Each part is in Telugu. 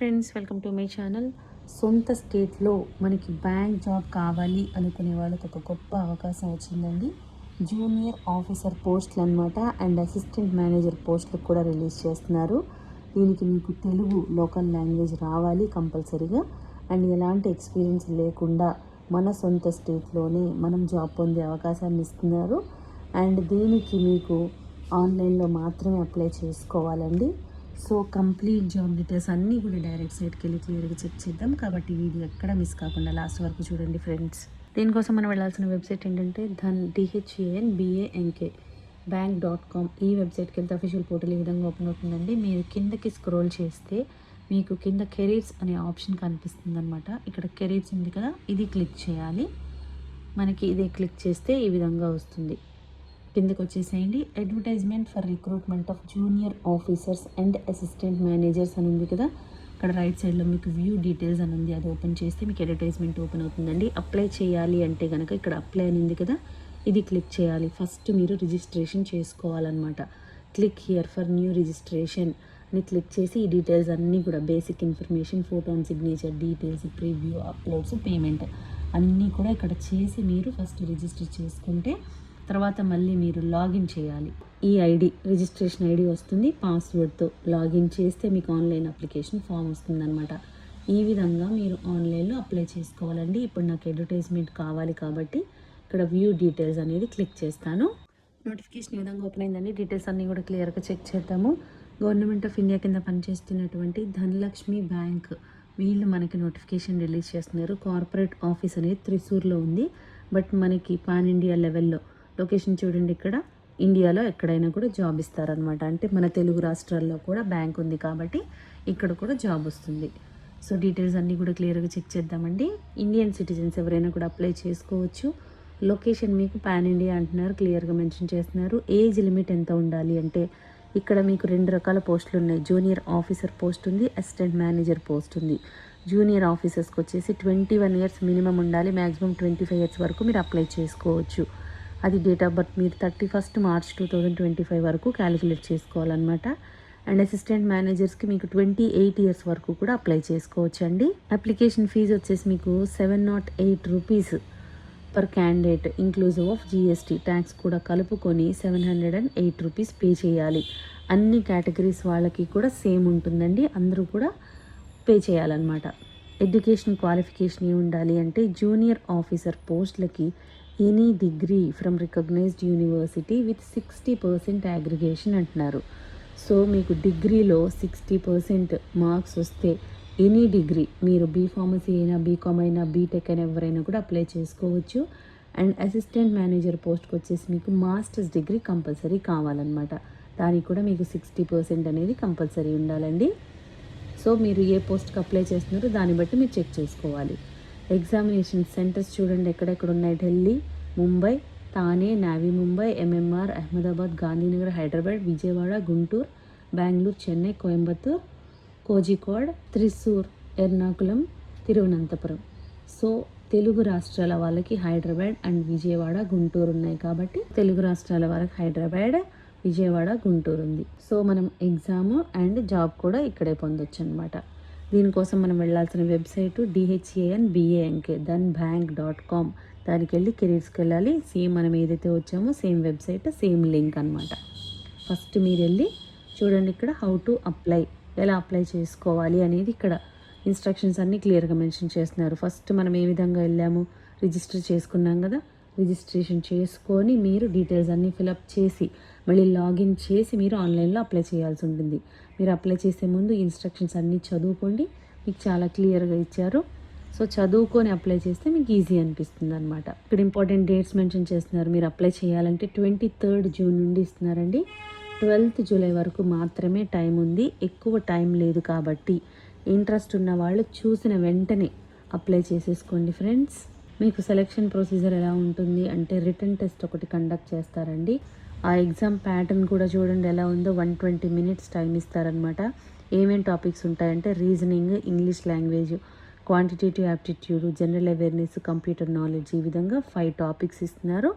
Friends welcome to my channel సొంత స్టేట్లో మనకి బ్యాంక్ జాబ్ కావాలి అనుకునే వాళ్ళకి ఒక గొప్ప అవకాశం వచ్చిందండి. జూనియర్ ఆఫీసర్ పోస్టులు అనమాట అండ్ అసిస్టెంట్ మేనేజర్ పోస్టులు కూడా రిలీజ్ చేస్తున్నారు. దీనికి మీకు తెలుగు లోకల్ లాంగ్వేజ్ రావాలి కంపల్సరీగా. అండ్ ఎలాంటి ఎక్స్పీరియన్స్ లేకుండా మన సొంత స్టేట్లోనే మనం జాబ్ పొందే అవకాశాన్ని ఇస్తున్నారు. అండ్ దీనికి మీకు ఆన్లైన్లో మాత్రమే అప్లై చేసుకోవాలండి. సో కంప్లీట్ జాబ్ డీటెయిల్స్ అన్నీ కూడా డైరెక్ట్ సైట్కి వెళ్ళి క్లియర్గా చెక్ చేద్దాం. కాబట్టి వీడియో ఎక్కడ మిస్ కాకుండా లాస్ట్ వరకు చూడండి ఫ్రెండ్స్. దీనికోసం మనం వెళ్ళాల్సిన వెబ్సైట్ ఏంటంటే Dhan D H A N B A N K bank dot com ఈ వెబ్సైట్కి వెళ్తే అఫీషియల్ పోర్టల్ ఈ విధంగా ఓపెన్ అవుతుందండి. మీరు కిందకి స్క్రోల్ చేస్తే మీకు కింద కెరీర్స్ అనే ఆప్షన్ కనిపిస్తుంది అనమాట ఇక్కడ కెరీర్స్ ఉంది కదా ఇది క్లిక్ చేయాలి. మనకి ఇది క్లిక్ చేస్తే ఈ విధంగా వస్తుంది. కిందకి వచ్చేసేయండి advertisement for recruitment of junior officers and assistant managers అని ఉంది కదా. ఇక్కడ రైట్ సైడ్లో మీకు వ్యూ డీటెయిల్స్ అని ఉంది. అది ఓపెన్ చేస్తే మీకు అడ్వర్టైజ్మెంట్ ఓపెన్ అవుతుందండి. అప్లై చేయాలి అంటే కనుక ఇక్కడ అప్లై అని ఉంది కదా. ఇది క్లిక్ చేయాలి. ఫస్ట్ మీరు రిజిస్ట్రేషన్ చేసుకోవాలన్నమాట. Click here for new registration అని క్లిక్ చేసి ఈ డీటెయిల్స్ అన్నీ కూడా basic information photo and signature details preview uploads payment అన్నీ కూడా ఇక్కడ చేసి మీరు ఫస్ట్ రిజిస్టర్ చేసుకుంటే తర్వాత మళ్ళీ మీరు లాగిన్ చేయాలి. ఈ ఐడి రిజిస్ట్రేషన్ ఐడి వస్తుంది. పాస్వర్డ్తో లాగిన్ చేస్తే మీకు ఆన్లైన్ అప్లికేషన్ ఫామ్ వస్తుందన్నమాట. ఈ విధంగా మీరు ఆన్లైన్లో అప్లై చేసుకోవాలండి. ఇప్పుడు నాకు అడ్వర్టైజ్మెంట్ కావాలి కాబట్టి ఇక్కడ వ్యూ డీటెయిల్స్ అనేది క్లిక్ చేస్తాను. నోటిఫికేషన్ ఈ విధంగా ఓపెన్ అయిందండి? డీటెయిల్స్ అన్నీ కూడా క్లియర్గా చెక్ చేద్దాము. గవర్నమెంట్ ఆఫ్ ఇండియా కింద పనిచేస్తున్నటువంటి ధనలక్ష్మి బ్యాంక్ వీళ్ళు మనకి నోటిఫికేషన్ రిలీజ్ చేస్తున్నారు. కార్పొరేట్ ఆఫీస్ అనేది త్రిశూర్లో ఉంది. బట్ మనకి పాన్ ఇండియా లెవెల్లో లొకేషన్ చూడండి ఇక్కడ. ఇండియాలో ఎక్కడైనా కూడా జాబ్ ఇస్తారనమాట అంటే మన తెలుగు రాష్ట్రాల్లో కూడా బ్యాంక్ ఉంది కాబట్టి ఇక్కడ కూడా జాబ్ వస్తుంది. సో డీటెయిల్స్ అన్నీ కూడా క్లియర్గా చెక్ చేద్దామండి. ఇండియన్ సిటిజన్స్ ఎవరైనా కూడా అప్లై చేసుకోవచ్చు. లొకేషన్ మీకు పాన్ ఇండియా అంటున్నారు క్లియర్గా మెన్షన్ చేస్తున్నారు. ఏజ్ లిమిట్ ఎంత ఉండాలి అంటే ఇక్కడ మీకు రెండు రకాల పోస్టులు ఉన్నాయి. జూనియర్ ఆఫీసర్ పోస్ట్ ఉంది అసిస్టెంట్ మేనేజర్ పోస్ట్ ఉంది. జూనియర్ ఆఫీసర్స్కి వచ్చేసి ట్వంటీ వన్ ఇయర్స్ మినిమం ఉండాలి. మ్యాక్సిమం ట్వంటీ ఫైవ్ ఇయర్స్ వరకు మీరు అప్లై చేసుకోవచ్చు. అది డేట్ ఆఫ్ బర్త్ మీరు thirty first March two thousand twenty five వరకు క్యాలిక్యులేట్ చేసుకోవాలన్నమాట. అండ్ అసిస్టెంట్ మేనేజర్స్కి మీకు ట్వంటీ ఎయిట్ ఇయర్స్ వరకు కూడా అప్లై చేసుకోవచ్చు అండి అప్లికేషన్ ఫీజు వచ్చేసి మీకు seven nought eight rupees per candidate inclusive of GST tax కూడా కలుపుకొని seven hundred and eight rupees pay చేయాలి. అన్ని కేటగిరీస్ వాళ్ళకి కూడా సేమ్ ఉంటుందండి. అందరూ కూడా పే చేయాలన్నమాట. ఎడ్యుకేషన్ క్వాలిఫికేషన్ ఏమి ఉండాలి అంటే జూనియర్ ఆఫీసర్ పోస్టులకి any degree from recognised university with sixty percent aggregation అంటున్నారు. సో మీకు డిగ్రీలో సిక్స్టీ పర్సెంట్ మార్క్స్ వస్తే ఎనీ డిగ్రీ మీరు బీఫార్మసీ అయినా బీకామ్ అయినా బీటెక్ అయినా ఎవరైనా కూడా అప్లై చేసుకోవచ్చు. అండ్ అసిస్టెంట్ మేనేజర్ పోస్ట్కి వచ్చేసి మీకు మాస్టర్స్ డిగ్రీ కంపల్సరీ కావాలన్నమాట. దానికి కూడా మీకు సిక్స్టీ పర్సెంట్ అనేది కంపల్సరీ ఉండాలండి. సో మీరు ఏ పోస్ట్కి అప్లై చేస్తున్నారో దాన్ని బట్టి మీరు చెక్ చేసుకోవాలి. ఎగ్జామినేషన్ సెంటర్స్ చూడండి ఎక్కడెక్కడ ఉన్నాయి? ఢిల్లీ ముంబై తానే నావీ ముంబై ఎంఎంఆర్ అహ్మదాబాద్ గాంధీనగర్ హైదరాబాద్ విజయవాడ గుంటూరు బెంగళూరు చెన్నై కోయంబత్తూర్ కోజికోడ్ త్రిశూర్ ఎర్నాకుళం తిరువనంతపురం. సో తెలుగు రాష్ట్రాల వాళ్ళకి హైదరాబాద్ అండ్ విజయవాడ గుంటూరు ఉన్నాయి కాబట్టి తెలుగు రాష్ట్రాల వాళ్ళకి హైదరాబాద్ విజయవాడ గుంటూరు ఉంది. సో మనం ఎగ్జామ్ అండ్ జాబ్ కూడా ఇక్కడే పొందొచ్చు అనమాట దీనికోసం మనం వెళ్ళాల్సిన website D H A N B A N K Dhan bank dot com దానికి వెళ్ళి కెరీర్స్కి వెళ్ళాలి సేమ్ మనం ఏదైతే వచ్చామో సేమ్ వెబ్సైట్ సేమ్ లింక్ అనమాట ఫస్ట్ మీరు వెళ్ళి చూడండి ఇక్కడ హౌ టు అప్లై ఎలా అప్లై చేసుకోవాలి అనేది ఇక్కడ ఇన్స్ట్రక్షన్స్ అన్నీ క్లియర్గా మెన్షన్ చేస్తున్నారు. ఫస్ట్ మనం ఏ విధంగా వెళ్ళాము? రిజిస్టర్ చేసుకున్నాం కదా? రిజిస్ట్రేషన్ చేసుకొని మీరు డీటెయిల్స్ అన్నీ ఫిలప్ చేసి మళ్ళీ లాగిన్ చేసి మీరు ఆన్లైన్లో అప్లై చేయాల్సి ఉంటుంది. మీరు అప్లై చేసే ముందు ఇన్స్ట్రక్షన్స్ అన్నీ చదువుకోండి. మీకు చాలా క్లియర్గా ఇచ్చారు. సో చదువుకొని అప్లై చేస్తే మీకు ఈజీ అనిపిస్తుంది అనమాట ఇక్కడ ఇంపార్టెంట్ డేట్స్ మెన్షన్ చేస్తున్నారు. మీరు అప్లై చేయాలంటే ట్వంటీ థర్డ్ జూన్ నుండి ఇస్తున్నారండి. ట్వెల్త్ జూలై వరకు మాత్రమే టైం ఉంది. ఎక్కువ టైం లేదు కాబట్టి ఇంట్రెస్ట్ ఉన్న వాళ్ళు చూసిన వెంటనే అప్లై చేసేసుకోండి ఫ్రెండ్స్. మీకు సెలెక్షన్ ప్రొసీజర్ ఎలా ఉంటుంది అంటే రిటర్న్ టెస్ట్ ఒకటి కండక్ట్ చేస్తారండి. ఆ ఎగ్జామ్ ప్యాటర్న్ కూడా చూడండి ఎలా ఉందో. వన్ ట్వంటీ మినిట్స్ టైం ఇస్తారనమాట ఏమేమి టాపిక్స్ ఉంటాయంటే reasoning English language quantitative aptitude general awareness computer knowledge ఈ విధంగా ఫైవ్ టాపిక్స్ ఇస్తున్నారు.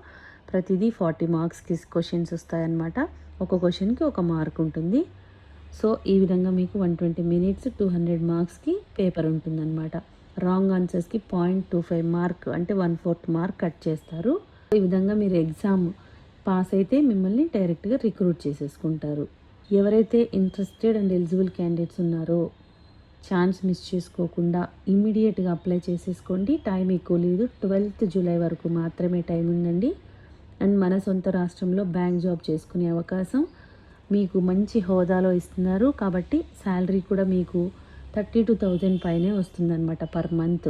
ప్రతిదీ ఫార్టీ మార్క్స్కి క్వశ్చన్స్ వస్తాయన్నమాట. ఒక క్వశ్చన్కి ఒక మార్క్ ఉంటుంది. సో ఈ విధంగా మీకు one twenty minutes two hundred మార్క్స్కి పేపర్ ఉంటుందన్నమాట. రాంగ్ ఆన్సర్స్కి పాయింట్ టూ ఫైవ్ మార్క్ అంటే వన్ ఫోర్త్ మార్క్ కట్ చేస్తారు. ఈ విధంగా మీరు ఎగ్జామ్ పాస్ అయితే మిమ్మల్ని డైరెక్ట్గా రిక్రూట్ చేసేసుకుంటారు. ఎవరైతే ఇంట్రెస్టెడ్ అండ్ ఎలిజిబుల్ క్యాండిడేట్స్ ఉన్నారో ఛాన్స్ మిస్ చేసుకోకుండా ఇమీడియట్గా అప్లై చేసేసుకోండి. టైం ఎక్కువ లేదు. ట్వెల్త్ జూలై వరకు మాత్రమే టైం ఉందండి. అండ్ మన సొంత రాష్ట్రంలో బ్యాంక్ జాబ్ చేసుకునే అవకాశం మీకు మంచి హోదాలో ఇస్తున్నారు. కాబట్టి శాలరీ కూడా మీకు థర్టీ టూ థౌజండ్ పైనే వస్తుందన్నమాట పర్ మంత్.